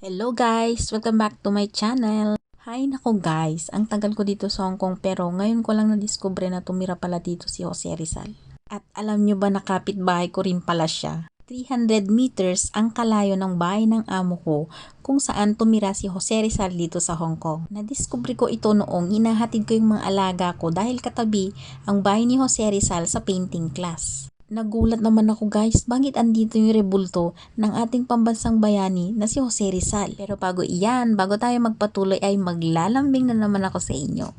Hello guys! Welcome back to my channel! Hi nako guys! Ang tagal ko dito sa Hong Kong pero ngayon ko lang nadiskubre na tumira pala dito si Jose Rizal. At alam nyo ba na kapitbahay ko rin pala siya? 300 meters ang kalayo ng bahay ng amo ko kung saan tumira si Jose Rizal dito sa Hong Kong. Nadiskubre ko ito noong inahatid ko yung mga alaga ko dahil katabi ang bahay ni Jose Rizal sa painting class. Nagulat naman ako guys, bakit andito yung rebulto ng ating pambansang bayani na si Jose Rizal. Pero bago iyan, bago tayo magpatuloy ay maglalambing na naman ako sa inyo.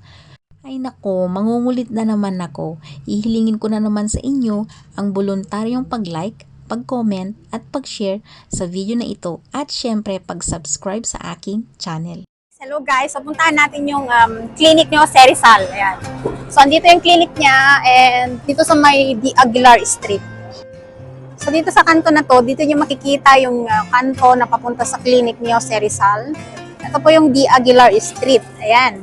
Ay nako, mangungulit na naman ako. Ihilingin ko na naman sa inyo ang voluntaryong pag-like, pag-comment at pag-share sa video na ito at syempre pag-subscribe sa aking channel. Hello guys, so puntahan natin yung um, clinic ni Jose Rizal. Ayan. So andito yung clinic niya and dito sa may D. Aguilar Street. So dito sa kanto na to, dito niyo makikita yung uh, kanto na papunta sa clinic ni Jose Rizal. Ito po yung D. Aguilar Street. Ayan.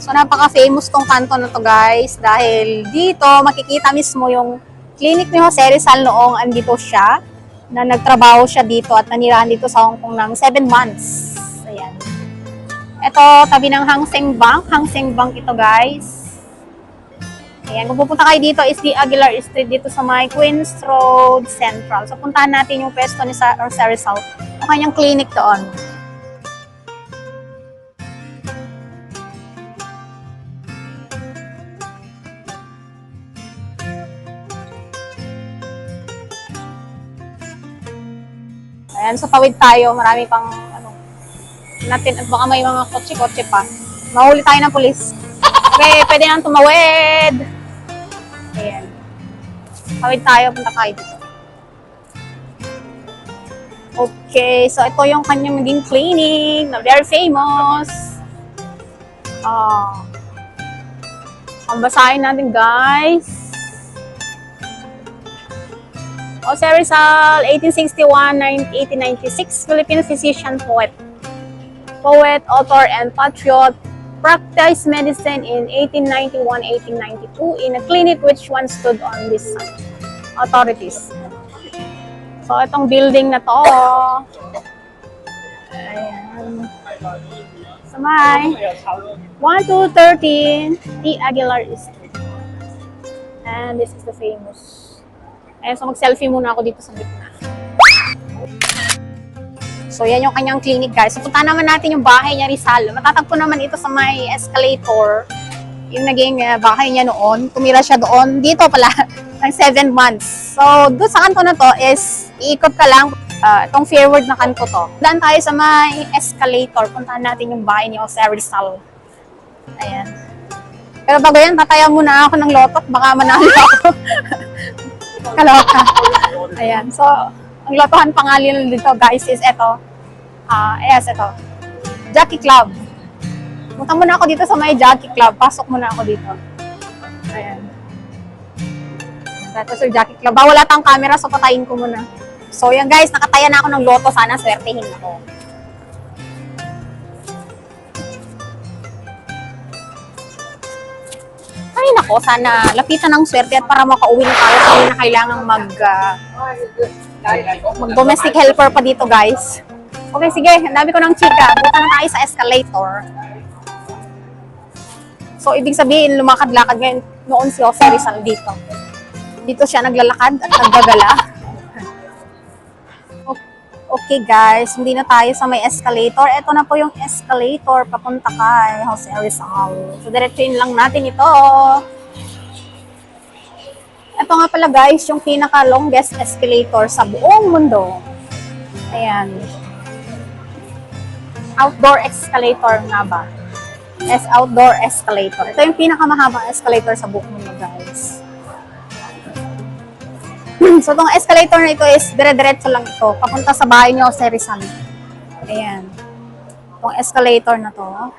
So napaka-famous tong kanto na to guys dahil dito makikita mismo yung clinic ni Jose Rizal noong andito siya na nagtrabaho siya dito at nanirahan dito sa Hong Kong ng 7 months. Ito, tabi ng Hang Seng Bank. Hang Seng Bank ito, guys. Ayan, kung pupunta kayo dito is the Aguilar Street dito sa may Queens Road Central. So, puntahan natin yung pwesto ni Sa Sir Rizal. Yung kanyang clinic doon. Ayan, sa tawid tayo. Marami pang, natin at baka may mga kotse-kotse pa. Mahuli tayo ng pulis. Okay, pwede nang tumawid. Ayan. Tawid tayo, punta tayo dito. Okay, so ito yung kanyang naging clinic na very famous. Ah. ang basahin natin, guys. Jose Rizal, 1861-1896, Philippine physician poet poet, author, and patriot, practiced medicine in 1891-1892 in a clinic which once stood on this site. Authorities. So, itong building na to, ayan. Sa may 1213 T. Aguilar Street. And this is the famous. Ayan, so mag-selfie muna ako dito sa gitna. So, yan yung kanyang clinic, guys. So, punta naman natin yung bahay niya, Rizal. Matatagpo naman ito sa may escalator. Yung naging uh, bahay niya noon. Tumira siya doon. Dito pala, ng 7 months. So, doon sa kanto na to is, iikot ka lang. Uh, itong forward na kanto to. Daan tayo sa may escalator. Puntahan natin yung bahay ni Jose Rizal. Ayan. Pero bago yan, tataya muna ako ng lotot. Baka manalo ako. Kaloka. Ayan. So, ang lotohan pangalan dito, guys, is ito. Ah, yes, ito. Jockey Club. Punta muna ako dito sa may Jockey Club. Pasok muna ako dito. Ayan. Ito sa Jockey Club. Ba, wala tang camera, so patayin ko muna. So, yan guys, nakataya na ako ng loto. Sana swertehin ako. Ay, nako, sana lapitan ng swerte at para makauwi na tayo. Hindi na kailangang mag... ah, mag-domestic helper pa dito, guys. Okay, sige. Ang dami ko ng chika. Punta na tayo sa escalator. So, ibig sabihin, lumakad-lakad ngayon noon si Jose Rizal dito. Dito siya naglalakad at naggagala. Okay, guys. Hindi na tayo sa may escalator. Ito na po yung escalator papunta kay Jose Rizal. So, diretsuin lang natin ito. Ito nga pala guys, yung pinaka-longest escalator sa buong mundo. Ayan. Outdoor escalator nga ba? Yes, outdoor escalator. Ito yung pinakamahabang escalator sa buong mundo guys. so, itong escalator na ito is dire-diretso lang ito. Papunta sa bahay ni Jose Rizal. Ayan. Itong escalator na to.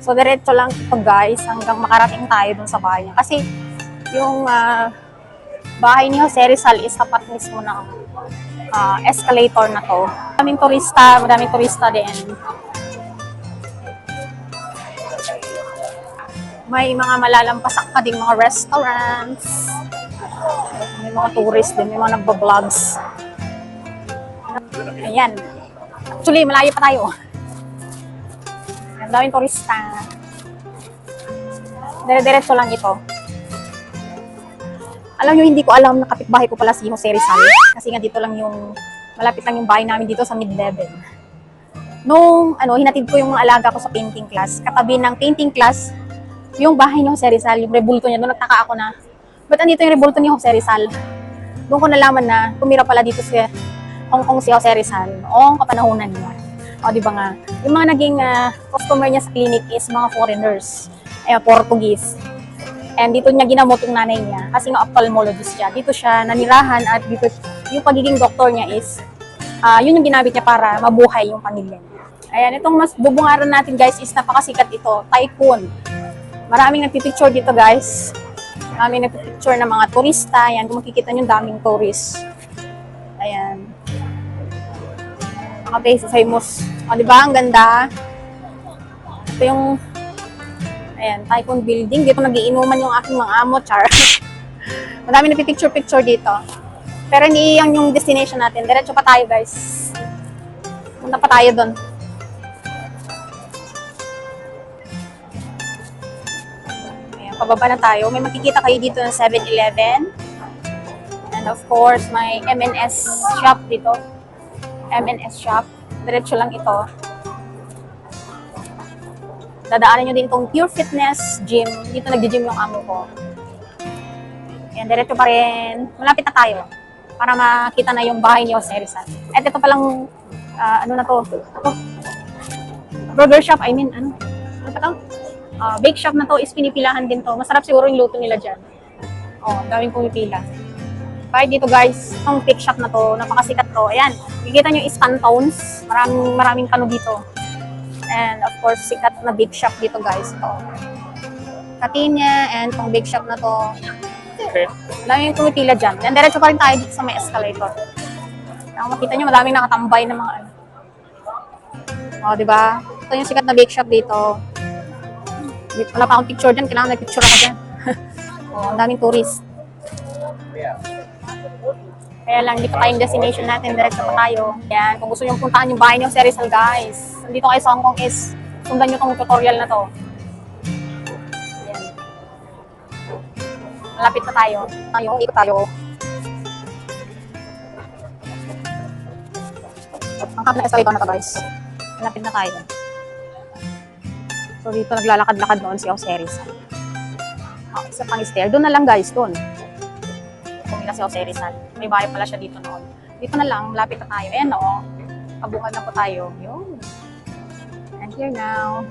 So, diretso lang ito guys hanggang makarating tayo dun sa bahay niya. Kasi yung ah, bahay ni Jose Rizal is tapat mismo ng ah, escalator na to. Maraming turista, maraming turista din. May mga malalampasak pa ding mga restaurants. May mga tourist din, may mga nagbablog,s Ayan. Actually, malayo pa tayo. Ang daming turista. Dire-diretso lang ito. Alam nyo, hindi ko alam na kapitbahay ko pala si Jose Rizal. Kasi nga dito lang yung, malapit lang yung bahay namin dito sa mid-level. Nung, ano, hinatid ko yung mga alaga ko sa painting class. Katabi ng painting class, yung bahay ni Jose Rizal, yung rebulto niya, doon nagtaka ako na, ba't andito yung rebulto ni Jose Rizal? Doon ko nalaman na, tumira pala dito si Hong Kong si Jose Rizal noong kapanahunan niya. O, di ba nga? Yung mga naging ah, customer niya sa clinic is mga foreigners, eh, Portuguese. And dito niya ginamot yung nanay niya kasi nga ophthalmologist siya. Dito siya nanirahan at dito yung pagiging doktor niya is ah, yun yung ginamit niya para mabuhay yung pamilya niya. Ayan, itong mas bubungaran natin guys is napakasikat ito, Tycoon. Maraming nagpipicture dito guys. Maraming nagpipicture ng mga turista. Ayan, kung makikita nyo, daming tourist. Ayan. Mga base famous. O, di ba? Ang ganda. Ito yung Ayan, Tycoon Building. Dito nagiinuman yung aking mga amo, char. Madami na picture-picture dito. Pero hindi yan yung destination natin. Diretso pa tayo, guys. Punta pa tayo doon. Pababa na tayo. May makikita kayo dito ng 7-Eleven. And of course, may M&S shop dito. M&S shop. Diretso lang ito dadaanan nyo din itong Pure Fitness Gym. Dito nagdi-gym yung amo ko. Yan, diretso pa rin. Malapit na tayo para makita na yung bahay ni Jose Rizal. At ito palang, ah, ano na to? Ito. Burger shop, I mean, ano? Ano pa to? Ah, bake shop na to is pinipilahan din to. Masarap siguro yung luto nila dyan. Oh, daming pumipila. Kahit dito guys, itong bake shop na to, napakasikat to. Ayan, kikita nyo is Pantones. Maraming, maraming kano dito. And of course, sikat na big shop dito guys. Ito. Katinya and tong big shop na to. Okay. Dami yung pumipila dyan. And diretso pa rin tayo dito sa may escalator. Kung makita nyo, madaming nakatambay na mga ano. O, di ba? Ito yung sikat na bake shop dito. Dito, wala pa akong picture dyan. Kailangan may picture ako dyan. o, ang daming tourist. Kaya lang, dito tayong destination natin. Diretso pa tayo. Yan, kung gusto nyo puntahan yung bahay ni Jose Rizal, guys. Dito kayo sa Hong Kong is, sundan nyo tong tutorial na to. Yan. Malapit na tayo. Tayo, ikot tayo. Ang kap na escalator na to, guys. Malapit na tayo. So, dito naglalakad-lakad noon si Jose Rizal. Oh, isa pang stair. Doon na lang, guys. Doon. Pumila si Jose Rizal. May bahay pala siya dito noon. Dito na lang, malapit na tayo. Ayan, oo. Pabungad na po tayo. Yun. And here now.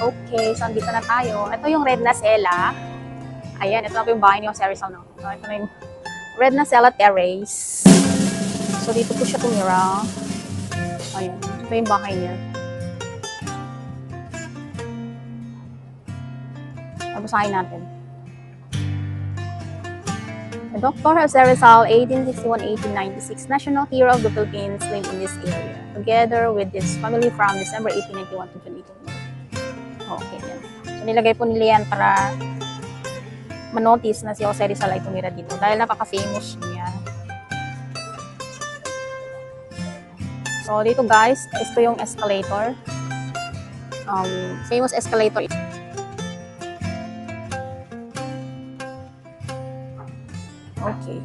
Okay, so andito na tayo. Ito yung Red na Sela. Ayan, ito na po yung bahay ni Jose Rizal. No? So, ito na yung Red na Sela Terrace. So, dito po siya tumira. Ayan, ito yung bahay niya. Babasahin natin. Dr. Jose Rizal, 1861-1896, national hero of the Philippines, lived in this area, together with his family from December 1891 to June 1891. Okay, yan. So, nilagay po nila yan para manotice na si Jose Rizal ay tumira dito dahil napaka-famous niya. So, dito guys, ito yung escalator. Um, famous escalator Okay.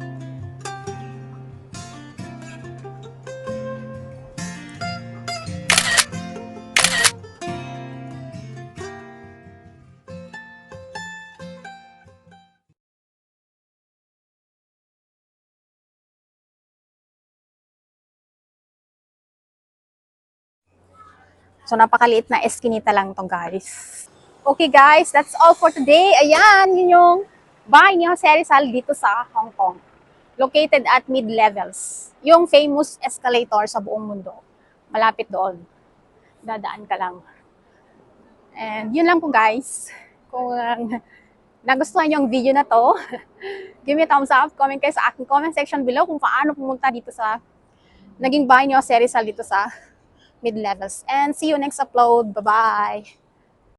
So, napakaliit na eskinita lang to guys. Okay guys, that's all for today. Ayan, yun yung bahay ni Jose Rizal dito sa Hong Kong. Located at mid-levels. Yung famous escalator sa buong mundo. Malapit doon. uh, Dadaan ka lang. And yun lang po guys. Kung um, nagustuhan ang video na to, give me a thumbs up, comment kayo sa aking comment section below kung paano pumunta dito sa naging bahay ni Jose Rizal dito sa mid-levels. And see you next upload. Bye-bye!